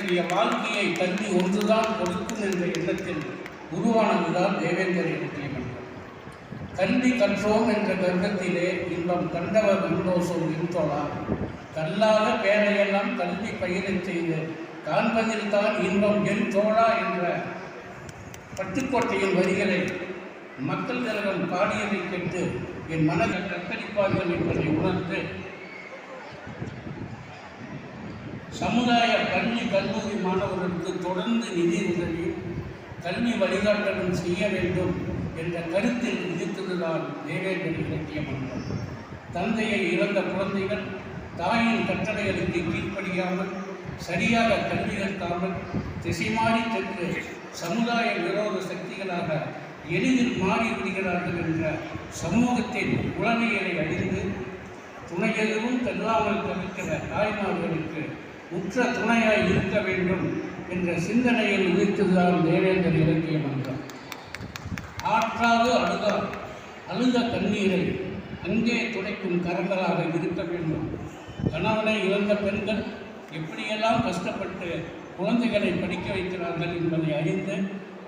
அத்தகைய வாழ்க்கையை தள்ளி ஒன்றுதான் கொடுக்கும் என்ற எண்ணத்தில் உருவானதுதான் தேவேந்திர இலக்கியம் கல்வி கற்றோம் என்ற கர்வத்திலே இன்பம் கண்டவர் உண்டோசோம் இன்தோழா கல்லாத பேரையெல்லாம் கல்வி பயிரச் செய்து காண்பதில் தான் இன்பம் என் தோழா என்ற பட்டுக்கோட்டையின் வரிகளை மக்கள் திலகம் பாடியதை கேட்டு என் மனதை கத்தரிப்பார்கள் என்பதை உணர்ந்து சமுதாய பள்ளி கல்லூரி மாணவர்களுக்கு தொடர்ந்து நிதி உதவி கல்வி வழிகாட்டலும் செய்ய வேண்டும் என்ற கருத்தில் விதித்ததுதான் தேவேந்திர இலக்கிய மன்றம். தந்தையை இழந்த குழந்தைகள் தாயின் கட்டளைகளுக்கு கீழ்ப்படியாமல் சரியாக கல்வி கற்காமல் திசைமாறி சென்று சமுதாய விரோத சக்திகளாக எளிதில் மாறிவிடுகிறார்கள் என்ற சமூகத்தின் உளவியலை அறிந்து துணை எதுவும் தள்ளாமல் தவிர்க்கிற தாய்மார்களுக்கு உற்ற துணையாய் இருக்க வேண்டும் என்ற சிந்தனையில் உயிர்த்துதான் தேவேந்தர் இலக்கிய மன்றம். ஆற்றாது அழுதார் அழுத கண்ணீரை அங்கே துடைக்கும் கரங்களாக இருக்க வேண்டும். கணவனை இழந்த பெண்கள் எப்படியெல்லாம் கஷ்டப்பட்டு குழந்தைகளை படிக்க வைக்கிறார்கள் என்பதை அறிந்து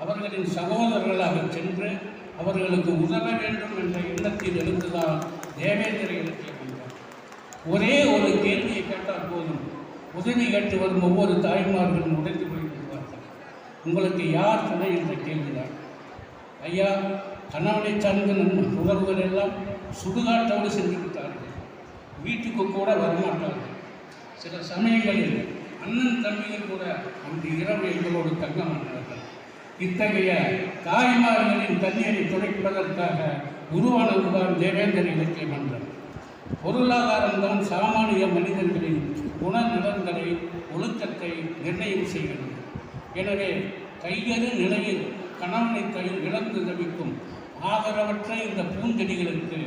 அவர்களின் சகோதரர்களாக சென்று அவர்களுக்கு உதவ வேண்டும் என்ற எண்ணத்தில் இருந்துதான் தேவேந்திர இலக்கிய மன்றம். ஒரே ஒரு கேள்வியை கேட்டால் போதும். உதவி கேட்டு வரும் ஒவ்வொரு தாய்மார்களும் உடைந்து போய் உங்களுக்கு யார் துணை என்ற கேள்விதான். ஐயா கணவனை சார்ந்த நம் உறவுகள் எல்லாம் சுடுகாட்டோடு சென்று விட்டார்கள் வீட்டுக்கு கூட வரமாட்டார்கள். சில சமயங்களில் அண்ணன் தம்பிகள் கூட அந்த இரவு எங்களோடு தங்க மாட்டார்கள் இத்தகைய தாய்மார்களின் தண்ணீரை துடைப்பதற்காக உருவானதுதான் தேவேந்திர இலக்கிய மன்றம். பொருளாதாரம்தான் சாமானிய மனிதர்களின் குணநலன்களை ஒழுக்கத்தை நிர்ணயம் செய்கிறது. எனவே கையறு நிலையில் கணவனை கையில் இழந்து தவிக்கும் ஆதரவற்ற இந்த பூஞ்செடிகளுக்கு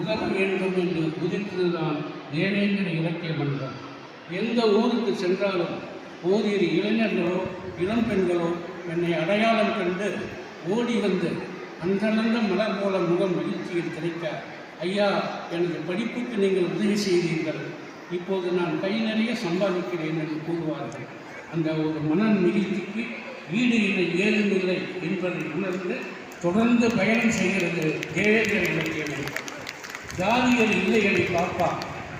உதவ வேண்டும் என்று உதிர்ந்ததுதான் தேவேந்திர இலக்கிய மன்றம். எந்த ஊருக்கு சென்றாலும் ஓரிரு இளைஞர்களோ இளம் பெண்களோ என்னை அடையாளம் கண்டு ஓடி வந்து அன்றளந்த மலர் போல முகம் மகிழ்ச்சியில் கிடைக்க ஐயா எனது படிப்புக்கு நீங்கள் உதவி செய்தீர்கள். இப்போது நான் கை நிறைய சம்பாதிக்கிறேன் என்று கூறுவார்கள். அந்த ஒரு மன நிகழ்ச்சிக்கு ஈடு இல்லை ஏதுமில்லை என்பதை உணர்ந்து தொடர்ந்து பயணம் செய்கிறது தேவேந்திர இலக்கிய ஜாதியர் இல்லை இல்லைகளை பாப்பா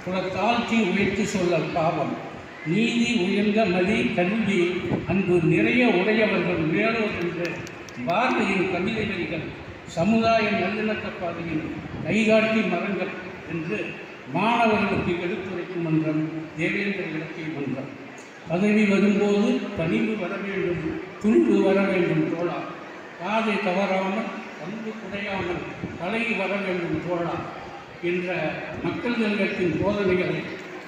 புல தாழ்த்தி உயர்த்தி சொல்ல பாவம். நீதி உயர்ந்த மதி கல்வி அன்பு நிறைய உடையவர்கள் மேலோர் என்று பாரதியின் கவிதை வரிகள் சமுதாய நல்லிணக்க பாதையின் கைகாட்டி மரங்கள் என்று மாணவர்களுக்கு எடுத்துரைக்கும் மன்றம் தேவேந்திர இலக்கிய மன்றம். பதவி வரும்போது பணிவு வர வேண்டும் துணிவு வர வேண்டும் தோழா. காதை தவறாமல் பங்கு குறையாமல் தலை வர வேண்டும் தோழா என்ற மக்கள் ஜங்கத்தின் போதனைகளை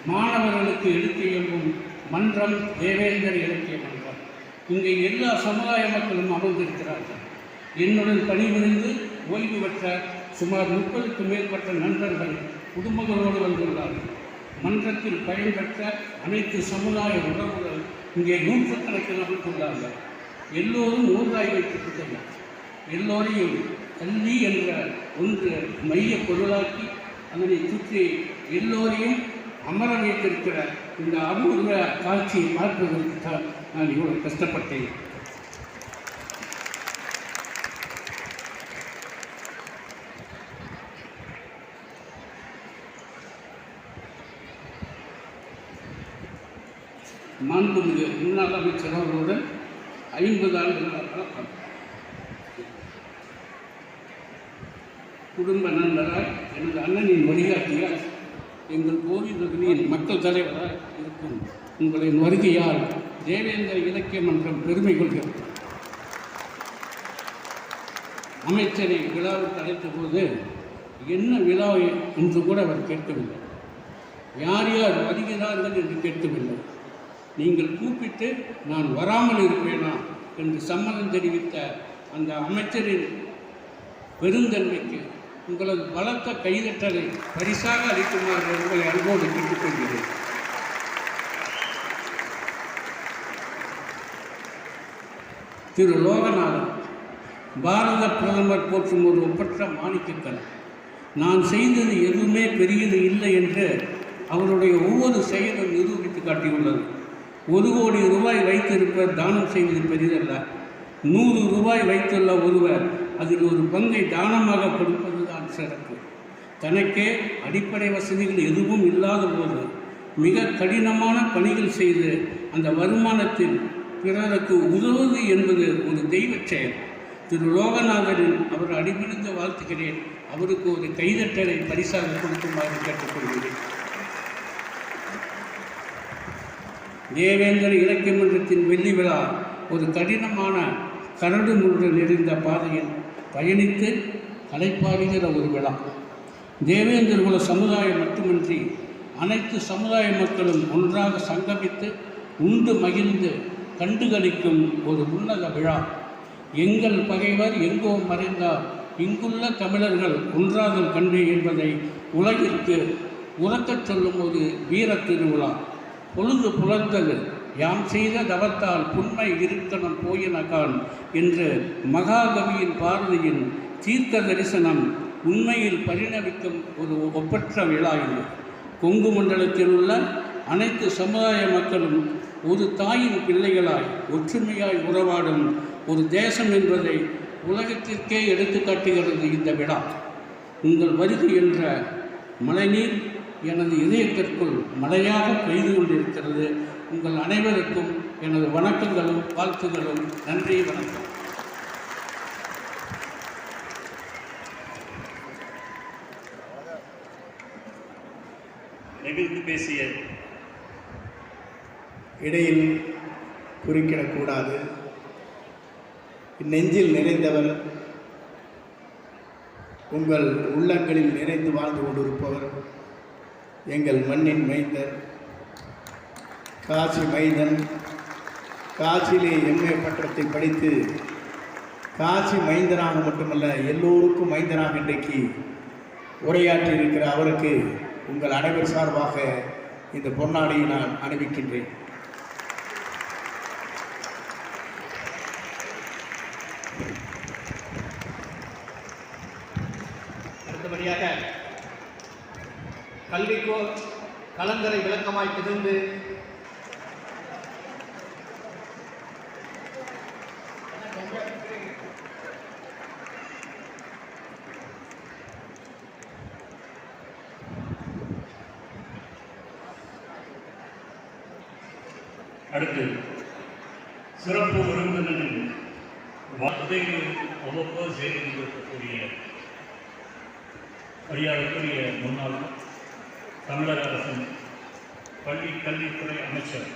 மாணவர்களுக்கு எடுத்து எழும்பும் மன்றம் தேவேந்திர இலக்கிய மன்றம். இங்கே எல்லா சமுதாய மக்களும் அமர்ந்திருக்கிறார்கள். என்னுடன் பணிபுரிந்து ஓய்வு பெற்ற சுமார் முப்பதுக்கு மேற்பட்ட நண்பர்கள் குடும்பங்களோடு வந்துள்ளார்கள் மன்றத்தில் பயன்பெற்ற அனைத்து சமுதாய உறவுகள் இங்கே நூற்றுக்கணக்கில் அமைத்துள்ளார்கள் எல்லோரும் ஊர்வாய் வைத்திருக்கிறது எல்லோரையும் கல்வி என்ற ஒன்று மைய பொருளாக்கி அதனை சுற்றி எல்லோரையும் அமர வைத்திருக்கிற இந்த அபூர்வ காட்சியை பார்ப்பதற்கு தான் நான் இவ்வளோ கஷ்டப்பட்டேன். மாண்புமிகு முன்னாள் அமைச்சர் அவர்களுடன் ஐம்பது ஆண்டுகளாக குடும்ப நண்பராய் எனது அண்ணனின் வழிகாட்டியால் எங்கள் கோவில் நகரின் மக்கள் தலைவராக இருக்கும் உங்களின் வருகையால் தேவேந்திர இலக்கிய மன்றம் பெருமை கொள்கிறது. அமைச்சரை விழாவுக்கு அழைத்த போது என்ன விழா என்று கூட அவர் கேட்கவில்லை. யார் யார் வருகிறார்கள் என்று கேட்கவில்லை. நீங்கள் கூப்பிட்டு நான் வராமல் இருப்பேனா என்று சம்மதம் தெரிவித்த அந்த அமைச்சரின் பெருந்தன்மைக்கு உங்களது பலத்த கைதட்டலை பரிசாக அளிக்குமாறு உங்களை அன்போடு கேட்டுக்கொள்கிறேன். திரு லோகநாதன் பாரத பிரதமர் போற்றும் ஒரு ஒப்பற்ற மாணிக்கக்கல். நான் செய்தது எதுவுமே பெரியது இல்லை என்று அவருடைய ஒவ்வொரு செயலும் நிரூபித்து காட்டியுள்ளது. ஒரு கோடி ரூபாய் வைத்திருப்பவர் தானம் செய்வது பெரிதல்ல. நூறு ரூபாய் வைத்துள்ள ஒருவர் அதில் ஒரு பங்கை தானமாக கொடுப்பது தான் சிறப்பு. தனக்கே அடிப்படை வசதிகள் எதுவும் இல்லாத போது மிக கடினமான பணிகள் செய்து அந்த வருமானத்தில் பிறருக்கு உதவுவது என்பது ஒரு தெய்வச் செயல். திரு லோகநாதரின் அவர் அடிபணிந்து வாழ்த்துகிறேன் அவருக்கு ஒரு கைதட்டலை பரிசாக கொடுக்குமாறு கேட்டுக்கொள்கிறேன். தேவேந்திர இலக்கிய மன்றத்தின் வெள்ளி விழா ஒரு கடினமான கரடு முழு நிறைந்த பாதையில் பயணித்து கலைப்பாடுகிற ஒரு விழா. தேவேந்திர குல சமுதாயம் மட்டுமின்றி அனைத்து சமுதாய மக்களும் ஒன்றாக சங்கமித்து உண்டு மகிழ்ந்து கண்டுகளிக்கும் ஒரு உன்னத விழா. எங்கள் பகைவர் எங்கோ மறைந்தார். இங்குள்ள தமிழர்கள் ஒன்றாதல் கண்டு என்பதை உலகிற்கு உறக்கச் சொல்லும் ஒரு வீர திருவிழா. பொழுது புலர்ந்தது. யாம் செய்த தவத்தால் புண்மை இருக்கணும் போயினகான் என்று மகாகவியின் பார்வையின் தீர்த்த தரிசனம் உண்மையில் பரிணமிக்கும் ஒரு ஒப்பற்ற விழா இது கொங்கு மண்டலத்தில் உள்ள அனைத்து சமுதாய மக்களும் ஒரு தாயின் பிள்ளைகளாய் ஒற்றுமையாய் உறவாடும் ஒரு தேசம் என்பதை உலகத்திற்கே எடுத்துக்காட்டுகிறது இந்த விழா. உங்கள் வருகை என்ற மழைநீர் எனது இதயத்திற்குள் மழையாக பெய்து கொண்டிருக்கிறது. உங்கள் அனைவருக்கும் எனது வணக்கங்களும் வாழ்த்துகளும். நன்றி வணக்கம். நெகிழ்ந்து பேசிய இடையில் குறுக்கிடக்கூடாது. நெஞ்சில் நிறைந்தவர் உங்கள் உள்ளங்களில் நிறைந்து வாழ்ந்து கொண்டிருப்பவர். எங்கள் மண்ணின் மைந்தர். காசி மைந்தன் காசியிலே எம்ஏ பட்டத்தை படித்து காசி மைந்தனாக மட்டுமல்ல எல்லோருக்கும் மைந்தனாக இன்றைக்கு உரையாற்றி இருக்கிற அவருக்கு உங்கள் அனைவர் சார்பாக இந்த பொன்னாடியை நான் அணிவிக்கின்றேன். கல்விக்கோ கலங்கரை விளக்கமாய் திகழ்ந்து அடுத்து சிறப்பு விருந்தினரின் வார்த்தைகள் அவ்வப்போது செய்து கொண்டிருக்கக்கூடிய மரியாதைக்குரிய முன்னாள் தமிழக அரசின் பள்ளி கல்வித்துறை அமைச்சர்